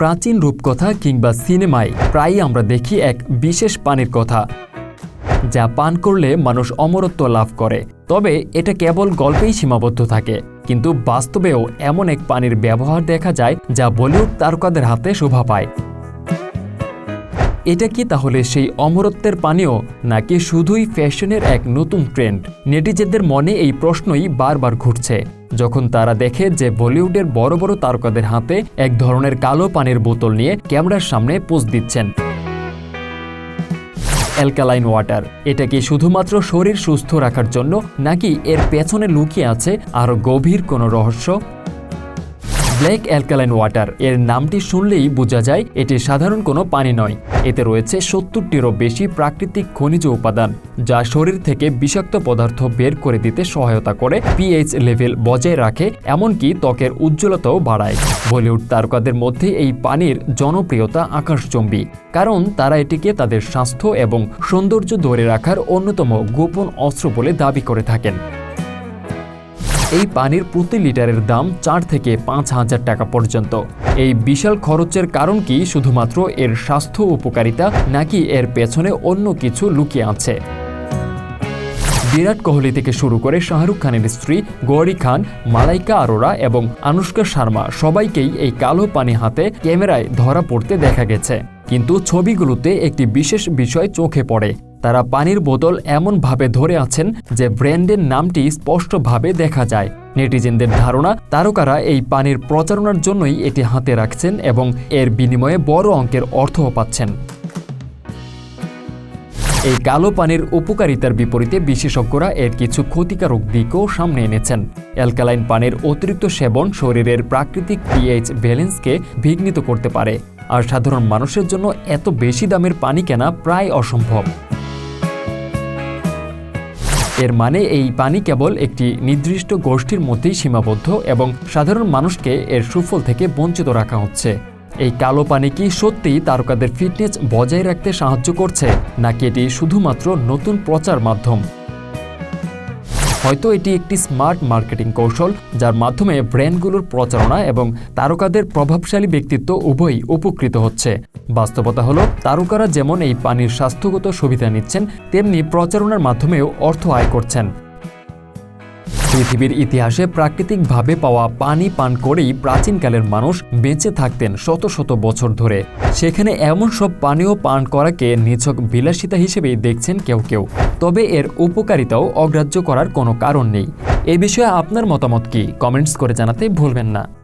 প্রাচীন রূপকথা কিংবা সিনেমায় প্রায়ই আমরা দেখি এক বিশেষ পানির কথা, যা পান করলে মানুষ অমরত্ব লাভ করে। তবে এটা কেবল গল্পেই সীমাবদ্ধ থাকে, কিন্তু বাস্তবেও এমন এক পানির ব্যবহার দেখা যায় যা বলিউড তারকাদের হাতে শোভা পায়। এটা কি তাহলে সেই অমরত্বের পানীয় নাকি শুধুই ফ্যাশনের এক নতুন ট্রেন্ড? নেটিজেনদের মনে এই প্রশ্নই বারবার ঘুরছে। যখন তারা দেখে যে বলিউডের বড় বড় তারকাদের হাতে এক ধরনের কালো পানির বোতল নিয়ে ক্যামেরার সামনে পোজ দিচ্ছেন। অ্যালকালাইন ওয়াটার, এটা কি শুধুমাত্র শরীর সুস্থ রাখার জন্য, নাকি এর পেছনে লুকিয়ে আছে আরও গভীর কোনো রহস্য? Black alkaline water. এর নামটি শুনলেই বোঝা যায় এটি সাধারণ কোনো পানি নয়। এতে রয়েছে সত্তরটিরও বেশি প্রাকৃতিক খনিজ উপাদান, যা শরীর থেকে বিষাক্ত পদার্থ বের করে দিতে সহায়তা করে পিএইচ লেভেল বজায় রাখে, এমনকি ত্বকের উজ্জ্বলতাও বাড়ায়। বলিউড তারকাদের মধ্যে এই পানির জনপ্রিয়তা আকাশচম্বী, কারণ তারা এটিকে তাদের স্বাস্থ্য এবং সৌন্দর্য ধরে রাখার অন্যতম গোপন অস্ত্র বলে দাবি করে থাকেন। এই পানির প্রতি লিটারের দাম চার থেকে পাঁচ হাজার টাকা পর্যন্ত। এই বিশাল খরচের কারণ কি শুধুমাত্র এর স্বাস্থ্য উপকারিতা নাকি এর পেছনে অন্য কিছু লুকিয়ে আছে? বিরাট কোহলি থেকে শুরু করে শাহরুখ খানের স্ত্রী গৌরী খান, মালাইকা আরোরা এবং আনুষ্কা শর্মা সবাইকেই এই কালো পানি হাতে ক্যামেরায় ধরা পড়তে দেখা গেছে। কিন্তু ছবিগুলোতে একটি বিশেষ বিষয় চোখে পড়ে। তারা পানির বোতল এমনভাবে ধরে আছেন যে ব্র্যান্ডের নামটি স্পষ্টভাবে দেখা যায়। নেটিজেনদের ধারণা, তারকারা এই পানির প্রচারণার জন্যই এটি হাতে রাখছেন এবং এর বিনিময়ে বড় অঙ্কের অর্থও পাচ্ছেন। এই কালো পানির উপকারিতার বিপরীতে বিশেষজ্ঞরা এর কিছু ক্ষতিকারক দিকও সামনে এনেছেন। অ্যালকালাইন পানির অতিরিক্ত সেবন শরীরের প্রাকৃতিক পিএইচ ব্যালেন্সকে বিঘ্নিত করতে পারে, আর সাধারণ মানুষের জন্য এত বেশি দামের পানি কেনা প্রায় অসম্ভব। এর মানে এই পানি কেবল একটি নির্দিষ্ট গোষ্ঠীর মধ্যেই সীমাবদ্ধ এবং সাধারণ মানুষকে এর সুফল থেকে বঞ্চিত রাখা হচ্ছে। এই কালো পানি কি সত্যিই তারকাদের ফিটনেস বজায় রাখতে সাহায্য করছে, নাকি এটি শুধুমাত্র নতুন প্রচার মাধ্যম? হয়তো এটি একটি স্মার্ট মার্কেটিং কৌশল, যার মাধ্যমে ব্র্যান্ডগুলোর প্রচারণা এবং তারকাদের প্রভাবশালী ব্যক্তিত্ব উভয়ই উপকৃত হচ্ছে। বাস্তবতা হলো, তারকারা যেমন এই পানির স্বাস্থ্যগত সুবিধা নিচ্ছেন, তেমনি প্রচারণার মাধ্যমেও অর্থ আয় করছেন। পৃথিবীর ইতিহাসে প্রাকৃতিকভাবে পাওয়া পানি পান করেই প্রাচীনকালের মানুষ বেঁচে থাকতেন শত শত বছর ধরে। সেখানে এমন সব পানীয় পান করাকে নিছক বিলাসিতা হিসেবেই দেখছেন কেউ কেউ। তবে এর উপকারিতাও অগ্রাহ্য করার কোনো কারণ নেই। এ বিষয়ে আপনার মতামত কি? কমেন্টস করে জানাতে ভুলবেন না।